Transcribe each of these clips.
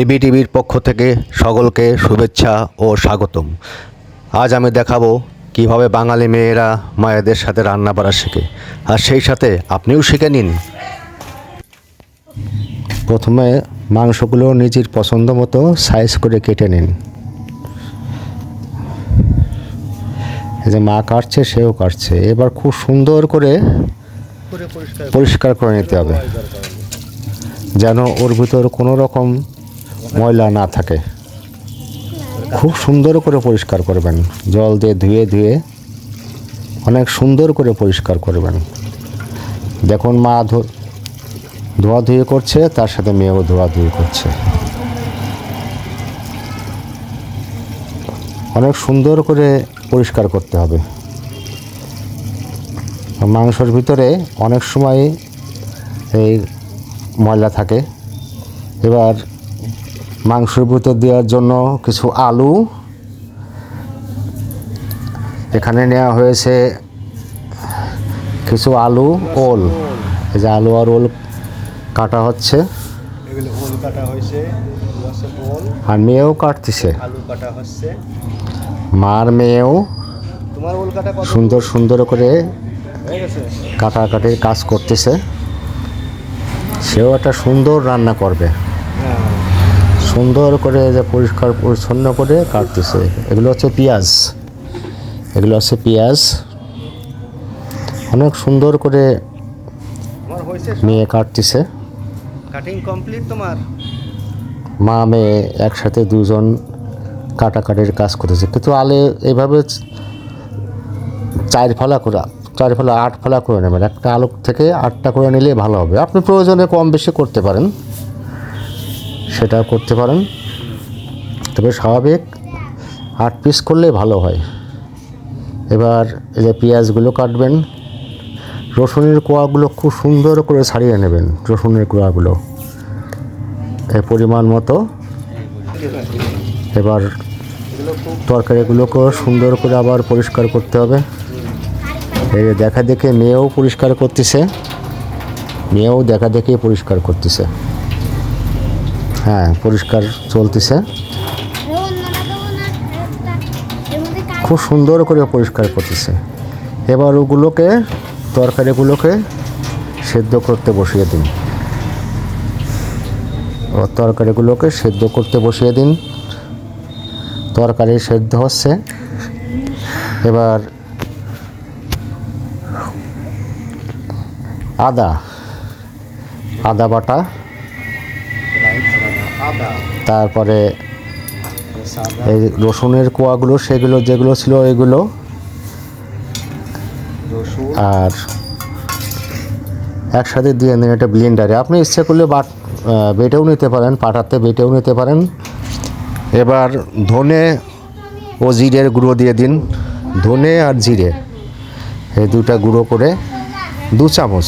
AB টিভির পক্ষ থেকে সকলকে শুভেচ্ছা ও স্বাগতম। আজ আমি দেখাবো কীভাবে বাঙালি মেয়েরা মায়েদের সাথে রান্না বাড়া শেখে। আর সেই সাথে আপনিও শিখে নিন। প্রথমে মাংসগুলো নিজের পছন্দ মতো সাইজ করে কেটে নিন। যে মা কাটছে, সেও কাটছে। এবার খুব সুন্দর করে পরিষ্কার করে নিতে হবে, যেন ওর ভিতর কোনো রকম ময়লা না থাকে। খুব সুন্দর করে পরিষ্কার করবেন। জল দিয়ে ধুয়ে ধুয়ে অনেক সুন্দর করে পরিষ্কার করবেন। দেখুন মা ধো- ধোয়াধুয়ি করছে, তার সাথে মেয়েও ধোয়াধুয়ি করছে। অনেক সুন্দর করে পরিষ্কার করতে হবে। মাংসর ভিতরে অনেক সময় এই ময়লা থাকে। এবার মাংসের ভিতর দেওয়ার জন্য কিছু আলু। এখানে নেওয়া হয়েছে কিছু আলু ওল। এই যে আলু আর ওল কাটা হচ্ছে। আর মেয়েও কাটতেছে। মার মেয়েও সুন্দর সুন্দর করে কাটাকাটির কাজ করতেছে। সেও একটা সুন্দর রান্না করবে। সুন্দর করে যে পরিষ্কার পরিচ্ছন্ন করে কাটতেছে। এগুলো হচ্ছে পেঁয়াজ। এগুলো হচ্ছে পেঁয়াজ। অনেক সুন্দর করে মেয়ে কাটতেছে। কাটিং কমপ্লিট তোমার? মা মেয়ে একসাথে দুজন কাটাকাটির কাজ করেছে কিন্তু আলে এইভাবে চার ফলা করা চার ফলা আট ফলা করে নেবেন। একটা আলু থেকে আটটা করে নিলে ভালো হবে। আপনি প্রয়োজনে কম বেশি করতে পারেন। সেটা করতে পারেন। তবে স্বাভাবিক আট পিস করলে ভালো হয়। এবার এই যে পেঁয়াজগুলো কাটবেন, রসুনের কোয়াগুলো খুব সুন্দর করে ছাড়িয়ে নেবেন রসুনের কোয়াগুলো। পরিমাণ মতো। এবার তরকারিগুলোকেও সুন্দর করে আবার পরিষ্কার করতে হবে। এই দেখা দেখে মেয়েও পরিষ্কার করতেছে, মেয়েও দেখা দেখে পরিষ্কার করতেছে। হ্যাঁ পরিষ্কার চলতেছে। খুব সুন্দর করে পরিষ্কার করতেছে। এবার ওগুলোকে, তরকারিগুলোকে সেদ্ধ করতে বসিয়ে দিন। তরকারিগুলোকে সেদ্ধ করতে বসিয়ে দিন। তরকারি সেদ্ধ হচ্ছে। এবার আদা আদা বাটা তারপরে এই রসুনের কোয়াগুলো, সেগুলো যেগুলো ছিল এগুলো আর একসাথে দিয়ে নিন এটা ব্লেন্ডারে আপনি ইচ্ছে করলে বাট বেটেও নিতে পারেন, পাটাতে বেটেও নিতে পারেন। এবার ধনে ও জিরের গুঁড়ো দিয়ে দিন। ধনে আর জিরে, এই দুটা গুঁড়ো করে দু চামচ।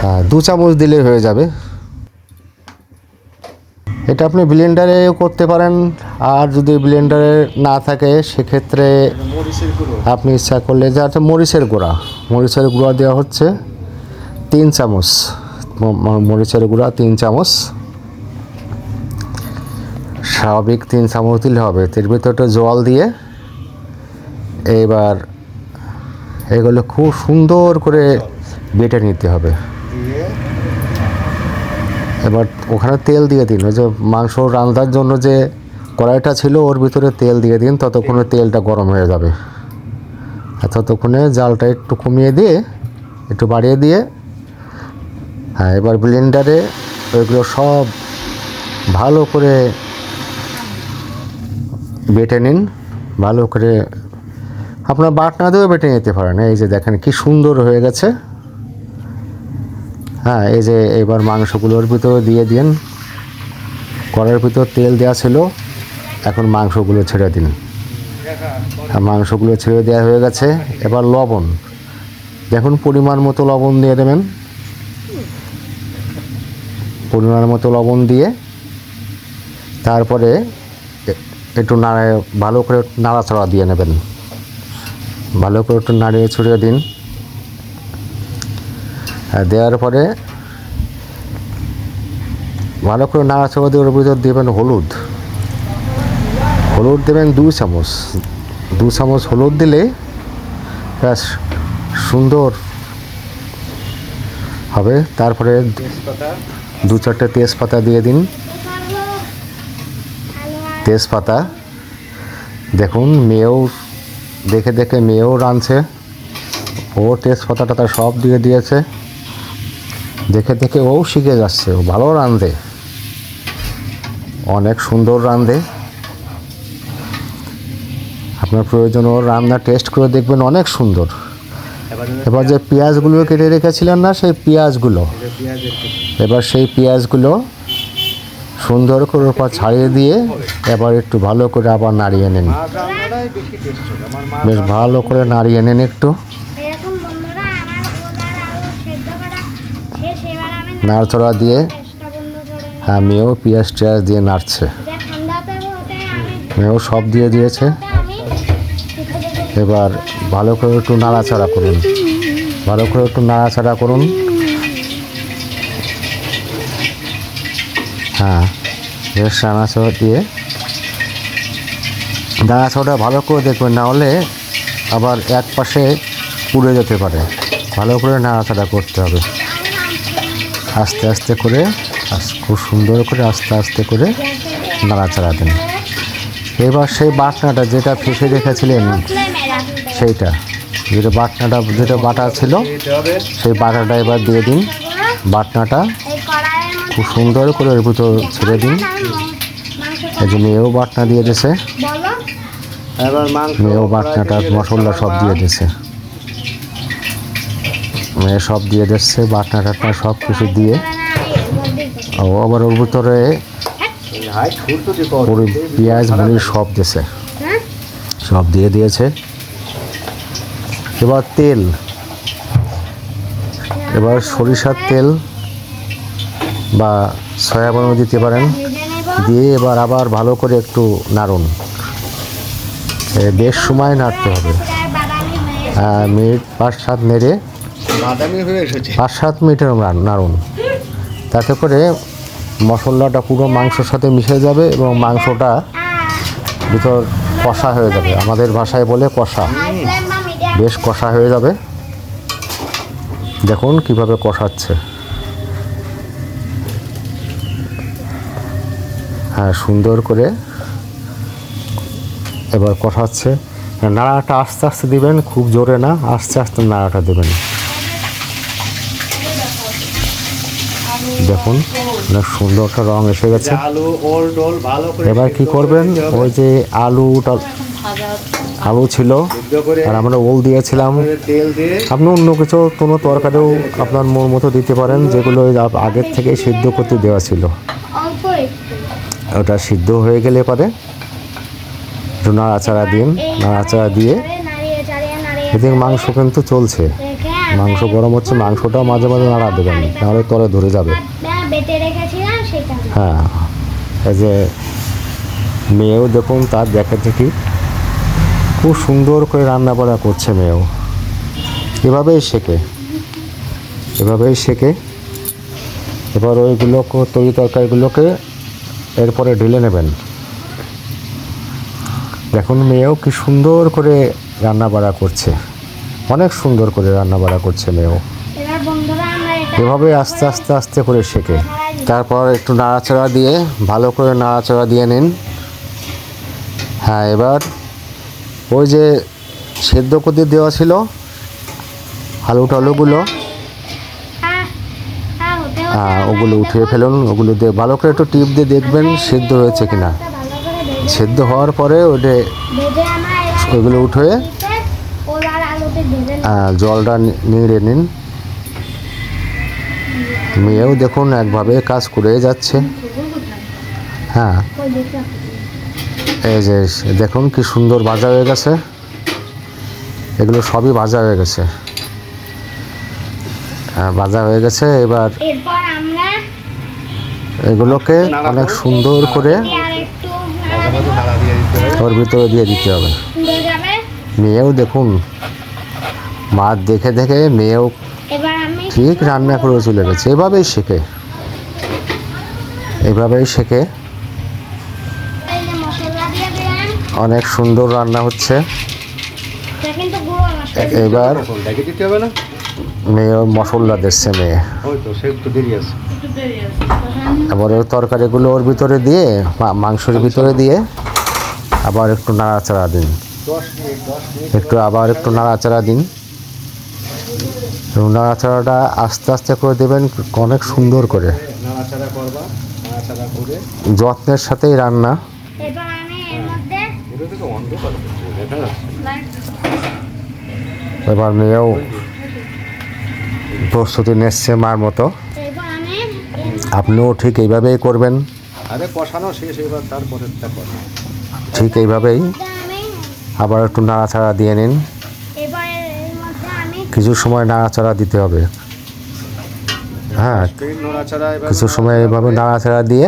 হ্যাঁ দু চামচ দিলে হয়ে যাবে। এটা আপনি ব্লেন্ডারেও করতে পারেন। আর যদি ব্লেন্ডারে না থাকে, সেক্ষেত্রে আপনি ইচ্ছা করলে যে একটা মরিচের গুঁড়া। মরিচের গুঁড়া দেওয়া হচ্ছে তিন চামচ। মরিচের গুঁড়া তিন চামচ। স্বাভাবিক তিন চামচ দিলে হবে। এর ভিতরটা জল দিয়ে এবার এগুলো খুব সুন্দর করে বেটে নিতে হবে। এবার ওখানে তেল দিয়ে দিন। ওই যে মাংস রান্নার জন্য যে কড়াইটা ছিল, ওর ভিতরে তেল দিয়ে দিন, ততক্ষণে তেলটা গরম হয়ে যাবে। আর ততক্ষণে জালটা একটু কমিয়ে দিয়ে, একটু বাড়িয়ে দিয়ে হ্যাঁ এবার ব্লেন্ডারে ওইগুলো সব ভালো করে বেটে নিন। ভালো করে আপনার বাটনা দিয়েও বেটে নিতে পারেন। এই যে দেখেন কি সুন্দর হয়ে গেছে। হ্যাঁ এই যে এবার মাংসগুলোর ভিতরে দিয়ে দিন। কড়াইয়ের ভিতর তেল দেওয়া ছিল, এখন মাংসগুলো ছেড়ে দিন। মাংসগুলো ছেড়ে দেওয়া হয়ে গেছে, এবার লবণ। দেখুন, পরিমাণ মতো লবণ দিয়ে দেবেন। পরিমাণ মতো লবণ দিয়ে তারপরে একটু নাড়া ভালো করে নাড়াচাড়া দিয়ে নেবেন। ভালো করে একটু নাড়িয়ে ছড়িয়ে দিন। দেওয়ার পরে ভালো করে নাড়াচাড়া দিয়ে ওর ভিতর দেবেন হলুদ। হলুদ দেবেন দু চামচ। দু চামচ হলুদ দিলে ব্যাস সুন্দর হবে। তারপরে দু চারটে তেজপাতা দিয়ে দিন। তেজপাতা। দেখুন মেয়েও দেখে দেখে মেয়েও রাঁধছে। ও তেজপাতাটা তার সব দিয়ে দিয়েছে। দেখে দেখে ও শিখে যাচ্ছে ও ভালো রাঁধে। অনেক সুন্দর রাঁধে। আপনার প্রয়োজন ওর রান্না টেস্ট করে দেখবেন অনেক সুন্দর। এবার যে পেঁয়াজগুলো কেটে রেখেছিলেন না সেই পেঁয়াজগুলো। এবার সেই পেঁয়াজগুলো সুন্দর করে ওর পর ছাড়িয়ে দিয়ে এবার একটু ভালো করে আবার নাড়িয়ে নিন। বেশ ভালো করে নাড়িয়ে নিন একটু এরকম বন্ধুরা আমার ওনার আলু সেদ্ধ করা শেষ এবার আমি নাড়চড়া দিয়ে। হ্যাঁ মেয়েও পেঁয়াজ টেয়াজ দিয়ে নাড়ছে। মেয়েও সব দিয়ে দিয়েছে। এবার ভালো করে একটু নাড়াচাড়া করুন। ভালো করে একটু নাড়াচাড়া করুন। হ্যাঁ বেশ নাড়াচাড়া দিয়ে। নাড়াচাড়া ভালো করে দেখবেন, না হলে আবার এক পাশে পুড়ে যেতে পারে। ভালো করে নাড়াচাড়া করতে হবে। আস্তে আস্তে করে খুব সুন্দর করে আস্তে আস্তে করে নাড়াচাড়া দেন। এবার সেই বাটনাটা যেটা ফেসে রেখেছিলেন সেইটা। যেটা বাটনাটা যেটা বাটা ছিল সেই বাটাটা এবার দিয়ে দিন। বাটনাটা খুব সুন্দর করে ওর ভিতর ছেড়ে দিন। এই যে মেয়েও বাটনা দিয়ে দিয়েছে। বলো। এবার মাংস মেয়েও বাটনাটা মশলা সব দিয়ে দিয়েছে। মেয়ে সব দিয়ে দিচ্ছে, বাটনা টাটনা সব কিছু দিয়ে। ও, আবার ওর ভিতরে পেঁয়াজ, মুড়ি সব দিয়েছে সব দিয়ে দিয়েছে। এবার তেল। এবার সরিষার তেল বা সয়াবিনও দিতে পারেন। দিয়ে এবার আবার ভালো করে একটু নাড়ুন। বেশ সময় নাড়তে হবে। হয়ে, মিনিট পাঁচ সাত নেড়ে পাঁচ সাত মিনিটের নাড়- নাড়ুন। তাতে করে মশলাটা পুরো মাংসর সাথে মিশে যাবে এবং মাংসটা ভিতর কষা হয়ে যাবে। আমাদের ভাষায় বলে কষা। বেশ কষা হয়ে যাবে। দেখুন কীভাবে কষাচ্ছে। হ্যাঁ সুন্দর করে এবার কষাচ্ছে। নাড়াটা আস্তে আস্তে দিবেন, খুব জোরে না, আস্তে আস্তে নাড়াটা দেবেন। দেখুন অনেক সুন্দর একটা রং এসে গেছে। এবার কি করবেন? ওই যে আলুটা আলু ছিল, আর আমরা ওল দিয়েছিলাম। আপনি অন্য কিছু কোনো তরকারিও আপনার মন মতো দিতে পারেন, যেগুলো আগের থেকে সিদ্ধ করতে দেওয়া ছিল। ওটা সিদ্ধ হয়ে গেলে পরে নাড়াচাড়া দিন, নাড়াচাড়া দিয়ে। এদিকে মাংস কিন্তু চলছে। মাংস গরম হচ্ছে, মাংসটাও মাঝে মাঝে নাড়া দেবেন নাহলে তলে ধরে যাবে। হ্যাঁ এই যে মেয়েও দেখুন, তার দেখে দেখি খুব সুন্দর করে রান্না বান্না করছে মেয়েও। এভাবেই শেখে। এভাবেই শেখে। এবার ওইগুলো তৈরি তরকারিগুলোকে এরপরে ঢেলে নেবেন। দেখুন মেয়েও কি সুন্দর করে রান্না বাড়া করছে। অনেক সুন্দর করে রান্না বাড়া করছে মেয়েও। এভাবে আস্তে আস্তে আস্তে করে শেখে। তারপর একটু নাড়াচাড়া দিয়ে ভালো করে নাড়াচাড়া দিয়ে নিন। হ্যাঁ এবার ওই যে সেদ্ধ করতে দেওয়া ছিল আলু টালুগুলো হ্যাঁ হ্যাঁ হ্যাঁ ওগুলো উঠিয়ে ফেলুন ওগুলো দিয়ে ভালো করে একটু টিপ দিয়ে দেখবেন সেদ্ধ হয়েছে কিনা। সেদ্ধ হওয়ার পরে ওটা ওইগুলো উঠে দিতে ওল আর আলুতে ভেজে নেব। আহ, জলটা নিংড়ে নিন। মেয়েও দেখুন একভাবে কাজ করে যাচ্ছে। হ্যাঁ। এই যে দেখুন কি সুন্দর ভাজা হয়ে গেছে। এগুলো সবই ভাজা হয়ে গেছে। হ্যাঁ, ভাজা হয়ে গেছে। এবার এগুলোকে অনেক সুন্দর করে ওর ভিতরে দিয়ে দিতে হবে। মেয়েও দেখুন মাছ দেখে দেখে মেয়েও ঠিক রান্না করে চলে গেছে। এভাবেই শেখে। এইভাবেই শেখে। এই যে মশলা দিয়ে দিলাম অনেক সুন্দর রান্না হচ্ছে। এটা কিন্তু গুঁড়ো মশলা। এবার মেয়ে মশলা দিচ্ছে মেয়ে। আছে। এবার ওই তরকারিগুলো ওর ভিতরে দিয়ে মা- মাংসের ভিতরে দিয়ে আবার একটু নাড়াচাড়া দিন। একটু আবার একটু নাড়াচাড়া দিন। এবং নাড়াচাড়াটা আস্তে আস্তে করে দেবেন অনেক সুন্দর করে। নাড়াচাড়া করবা নাড়াচাড়া করে। যত্নের সাথেই রান্না। এবার আমি এর মধ্যে মেয়েও প্রস্তুতি নিচ্ছে মার মতো। আপনিও ঠিক এইভাবেই করবেন। আরে কষানো শেষ এবার তারপরেরটা ঠিক এইভাবেই। আবার একটু নাড়াচাড়া দিয়ে নিন এবার এর মধ্যে আমি কিছু সময় নাড়াচাড়া দিতে হবে। হ্যাঁ কিছু সময় এইভাবে নাড়াচাড়া দিয়ে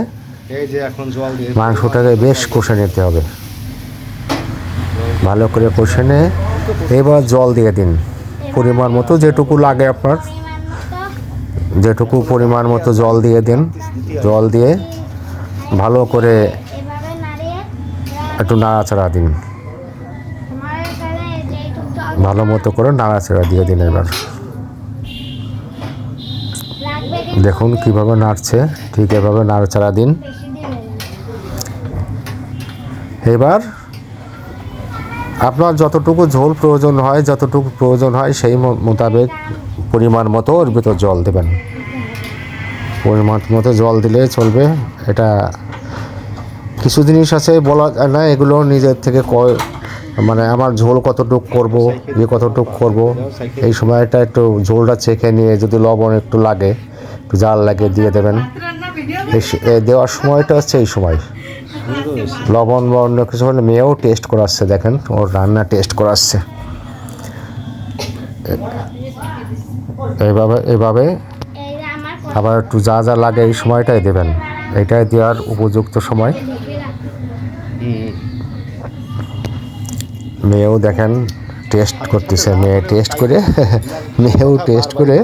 মাংসটাকে বেশ কষে নিতে হবে। ভালো করে কষে নিয়ে এবার জল দিয়ে দিন। পরিমাণ মতো যেটুকু লাগে আপনার, যেটুকু পরিমাণ মতো জল দিয়ে দিন। জল দিয়ে ভালো করে একটু নাড়াচাড়া দিন আমার এখানে যেটুকু জল ভালো মতো করে নাড়াচাড়া দিয়ে দিন এবার। দেখুন কীভাবে নাড়ছে, ঠিক এভাবে নাড়াচাড়া দিন। এবার আপনার যতটুকু ঝোল প্রয়োজন হয়, যতটুকু প্রয়োজন হয়, সেই মোতাবেক পরিমাণ মতো ওর ভিতর জল দেবেন। পরিমাণ মতো জল দিলে চলবে। এটা কিছু জিনিস আছে বলা না, এগুলো নিজের থেকে মানে আমার ঝোল কতটুক করব ইয়ে কতটুক করব, এই সময়টা একটু ঝোলটা চেখে নিয়ে যদি লবণ একটু লাগে, একটু জাল লাগে দিয়ে দেবেন। দেওয়ার সময়টা হচ্ছে এই সময়। লবণ বা অন্য কিছু হলে মেয়েও টেস্ট করাচ্ছে, দেখেন, ওর রান্না টেস্ট করাচ্ছে। এইভাবে কথা আবার একটু যা যা লাগে এই সময়টাই দেবেন। এটাই দেওয়ার উপযুক্ত সময়। মেয়েও দেখেন টেস্ট করতেছে। মেয়ে টেস্ট করে মেয়েও টেস্ট করে।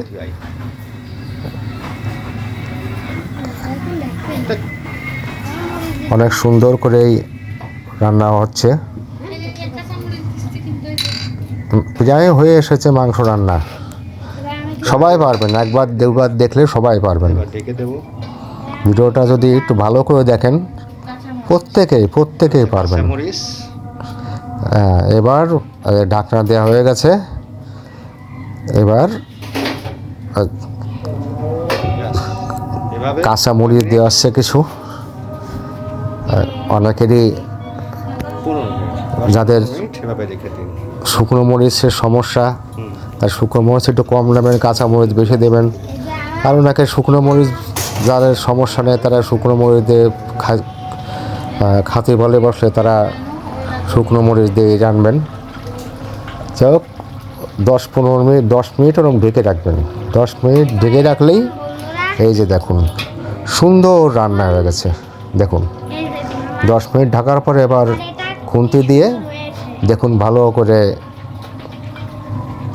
অনেক সুন্দর করেই রান্না হচ্ছে। প্রায় হয়ে এসেছে মাংস রান্না। সবাই পারবেন একবার দুবার দেখলে সবাই পারবেন। ভিডিওটা যদি একটু ভালো করে দেখেন প্রত্যেকেই প্রত্যেকেই পারবেন। এবার ঢাকনা দেওয়া হয়ে গেছে। এবার কাঁচা মরিচ দেওয়া আছে কিছু। অনেকেরই যাদের শুকনো মরিচের সমস্যা তার শুকনো মরিচ একটু কম নেবেন কাঁচা মরিচ বেশি দেবেন। আর ওনাকে শুকনো মরিচ যাদের সমস্যা নেই তারা শুকনো মরিচ দিয়ে খা- খাতে বলে বসলে তারা শুকনো মরিচ দিয়ে রানবেন যাই হোক দশ পনেরো মিনিট দশ মিনিট ওরকম ঢেকে রাখবেন। দশ মিনিট ঢেকে রাখলেই এই যে দেখুন সুন্দর রান্না হয়ে গেছে। দেখুন দশ মিনিট ঢাকার পরে এবার খুন্তি দিয়ে দেখুন ভালো করে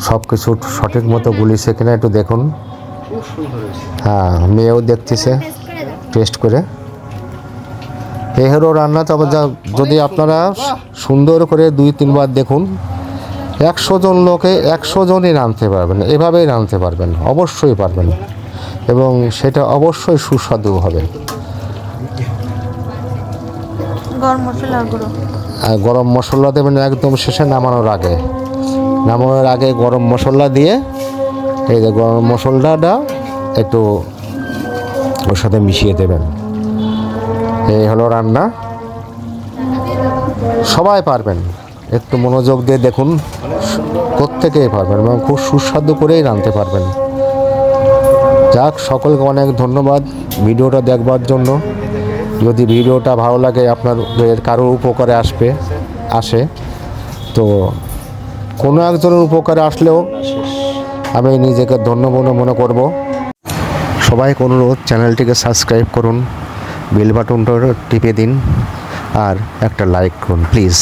সব কিছু সঠিক মতো গুলিছে কিনা একটু দেখুন। খুব সুন্দর হয়েছে। হ্যাঁ মেয়েও দেখতেছে। টেস্ট করে। হলো রান্না তবে যা- যদি আপনারা সুন্দর করে দুই তিনবার দেখুন একশো জন লোকে একশো জনই রাঁধতে পারবেন এভাবেই রাঁধতে পারবেন অবশ্যই পারবেন। এবং সেটা অবশ্যই সুস্বাদু হবে। গরম মশলা দেবেন একদম শেষে নামানোর আগে। নামানোর আগে গরম মশলা দিয়ে এই যে গরম মশলাটা একটু ওর সাথে মিশিয়ে দেবেন। এই হলো রান্না। সবাই পারবেন। একটু মনোযোগ দিয়ে দেখুন প্রত্যেকেই পারবেন এবং খুব সুস্বাদু করেই রাঁধতে পারবেন। যাক, সকলকে অনেক ধন্যবাদ ভিডিওটা দেখবার জন্য। যদি ভিডিওটা ভালো লাগে, আপনাদের কারও উপকারে আসবে, আসে। তো কোনো একজনের উপকারে আসলেও আমি নিজেকে ধন্য মনে মনে করব। সবাইকে অনুরোধ, চ্যানেলটিকে সাবস্ক্রাইব করুন। বেল বাটনটা টিপে দিন আর একটা লাইক করুন প্লিজ